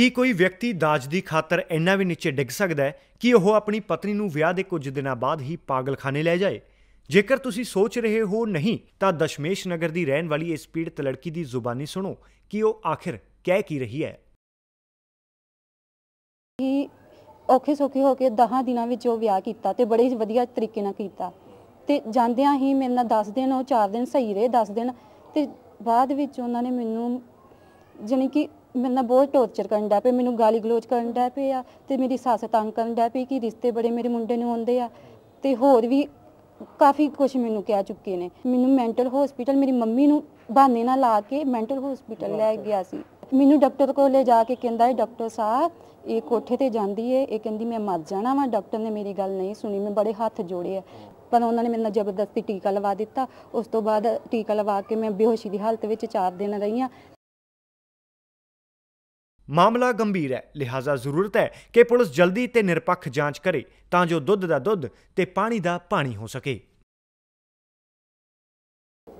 ਕੀ ਕੋਈ ਵਿਅਕਤੀ ਦਾਜ ਦੀ ਖਾਤਰ ਇੰਨਾ ਵੀ ਨੀਚੇ ਡਿੱਗ ਸਕਦਾ ਹੈ ਕਿ ਉਹ ਆਪਣੀ ਪਤਨੀ ਨੂੰ ਵਿਆਹ ਦੇ ਕੁਝ ਦਿਨਾਂ ਬਾਅਦ ਹੀ ਪਾਗਲਖਾਨੇ ਲੈ ਜਾਏ? ਜੇਕਰ ਤੁਸੀਂ ਸੋਚ ਰਹੇ ਹੋ ਨਹੀਂ, ਤਾਂ ਦਸ਼ਮੇਸ਼ ਨਗਰ ਦੀ ਰਹਿਣ ਵਾਲੀ ਇਸ ਪੀੜਤ ਲੜਕੀ ਦੀ ਜ਼ੁਬਾਨੀ ਸੁਣੋ ਕਿ ਉਹ ਆਖਿਰ ਕਹਿ ਕੀ ਰਹੀ ਹੈ। ਕਿ ਔਖੇ ਸੌਖੇ ਹੋ ਕੇ 10 ਦਿਨਾਂ ਵਿੱਚ ਉਹ ਵਿਆਹ ਕੀਤਾ ਤੇ ਬੜੇ ਵਧੀਆ ਤਰੀਕੇ ਨਾਲ ਕੀਤਾ। ਤੇ ਜਾਂਦਿਆਂ ਹੀ ਮੇਰੇ ਨਾਲ 10 ਦਿਨ, ਉਹ 4 ਦਿਨ ਸਹੀ ਰਹੇ 10 ਦਿਨ ਤੇ ਬਾਅਦ ਵਿੱਚ ਉਹਨਾਂ ਨੇ ਮੈਨੂੰ ਜਾਣੀ ਕਿ ਮੇਰੇ ਨਾਲ ਬਹੁਤ ਟੌਰਚਰ ਕਰਨ ਡਿਆ ਪਏ ਮੈਨੂੰ ਗਾਲੀ ਗਲੋਚ ਕਰਨ ਡਿਆ ਪਏ ਆ ਤੇ ਮੇਰੀ ਸੱਸ ਤੰਗ ਕਰਨ ਡਿਆ ਪਈ ਕਿ ਰਿਸ਼ਤੇ ਬੜੇ ਮੇਰੇ ਮੁੰਡੇ ਨੂੰ ਆਉਂਦੇ ਆ ਤੇ ਹੋਰ ਵੀ ਕਾਫੀ ਕੁਝ ਮੈਨੂੰ ਕਹਿ ਚੁੱਕੇ ਨੇ। ਮੈਨੂੰ ਮੈਂਟਲ ਹਸਪੀਟਲ ਮੇਰੀ ਮੰਮੀ ਨੂੰ ਬਹਾਨੇ ਨਾਲ ਲਾ ਕੇ ਮੈਂਟਲ ਹਸਪੀਟਲ ਲੈ ਗਿਆ ਸੀ। ਮੈਨੂੰ ਡਾਕਟਰ ਕੋਲ ਲੈ ਜਾ ਕੇ ਕਹਿੰਦਾ ਹੈ ਡਾਕਟਰ ਸਾਹਿਬ ਇਹ ਕੋਠੇ ਤੇ ਜਾਂਦੀ ਏ ਇਹ ਕਹਿੰਦੀ ਮੈਂ ਮਰ ਜਾਣਾ ਵਾ ਡਾਕਟਰ ਨੇ ਮੇਰੀ ਗੱਲ ਨਹੀਂ ਸੁਣੀ ਮੈਂ ਬੜੇ ਹੱਥ ਜੋੜੇ ਆ। ਪਰ ਉਹਨਾਂ ਨੇ ਮੇਰੇ ਨਾਲ ਜ਼ਬਰਦਸਤੀ ਟੀਕਾ ਲਵਾ ਦਿੱਤਾ ਉਸ ਤੋਂ ਬਾਅਦ ਟੀਕਾ ਲਵਾ ਕੇ ਮੈਂ ਬੇਹੋਸ਼ੀ ਦੀ ਹਾਲਤ ਵਿੱਚ 4 ਦਿਨ ਰਹੀ ਹਾਂ ਮਾਮਲਾ ਗੰਭੀਰ ਹੈ। ਲਿਹਾਜ਼ਾ ਜ਼ਰੂਰਤ ਹੈ ਕਿ ਪੁਲਿਸ ਜਲਦੀ ਤੇ ਨਿਰਪੱਖ ਜਾਂਚ ਕਰੇ ਤਾਂ ਜੋ ਦੁੱਧ ਦਾ ਦੁੱਧ ਤੇ ਪਾਣੀ ਦਾ ਪਾਣੀ ਹੋ ਸਕੇ।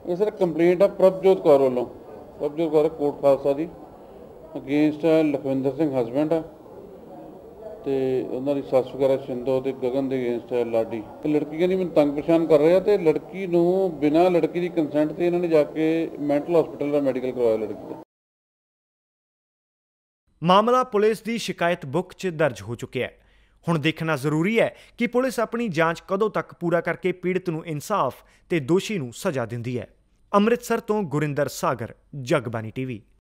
ਇਹ ਸਰ ਕੰਪਲੇਂਟ ਆ ਪ੍ਰਭਜੋਤ ਕੌਰ ਵੱਲੋਂ। ਪ੍ਰਭਜੋਤ ਕੌਰ ਕੋਟ ਖਾਲਸਾ ਦੀ। ਅਗੇਂਸਟ ਲਖਵਿੰਦਰ ਸਿੰਘ ਹਸਬੈਂਡ ਆ। ਤੇ ਉਹਨਾਂ ਦੀ ਸੱਸ ਵਗੈਰਾ ਸ਼ਿੰਦੋ ਤੇ ਗਗਨ ਦੇ ਅਗੇਂਸਟ ਹੈ ਲਾਡੀ। ਤੇ ਲੜਕੀ ਕਹਿੰਦੀ ਮੈਨੂੰ ਤੰਗ ਪਰੇਸ਼ਾਨ ਕਰ ਰਿਹਾ ਤੇ ਲੜਕੀ ਨੂੰ ਬਿਨਾਂ ਲੜਕੀ ਦੀ ਕੰਸੈਂਟ ਤੇ ਇਹਨਾਂ ਨੇ ਜਾ ਕੇ ਮੈਂਟਲ ਹਸਪੀਟਲ ਦਾ ਮੈਡੀਕਲ ਕਰਵਾਇਆ ਲੜਕੀ ਦਾ। ਮਾਮਲਾ ਪੁਲਿਸ ਦੀ ਸ਼ਿਕਾਇਤ ਬੁੱਕ 'ਚ ਦਰਜ ਹੋ ਚੁੱਕਿਆ ਹੈ। ਹੁਣ ਦੇਖਣਾ ਜ਼ਰੂਰੀ ਹੈ ਕਿ ਪੁਲਿਸ ਆਪਣੀ ਜਾਂਚ ਕਦੋਂ ਤੱਕ ਪੂਰਾ ਕਰਕੇ ਪੀੜਤ ਨੂੰ ਇਨਸਾਫ ਤੇ ਦੋਸ਼ੀ ਨੂੰ ਸਜ਼ਾ ਦਿੰਦੀ ਹੈ। ਅੰਮ੍ਰਿਤਸਰ ਤੋਂ ਗੁਰਿੰਦਰ ਸਾਗਰ ਜਗਬਾਨੀ ਟੀਵੀ।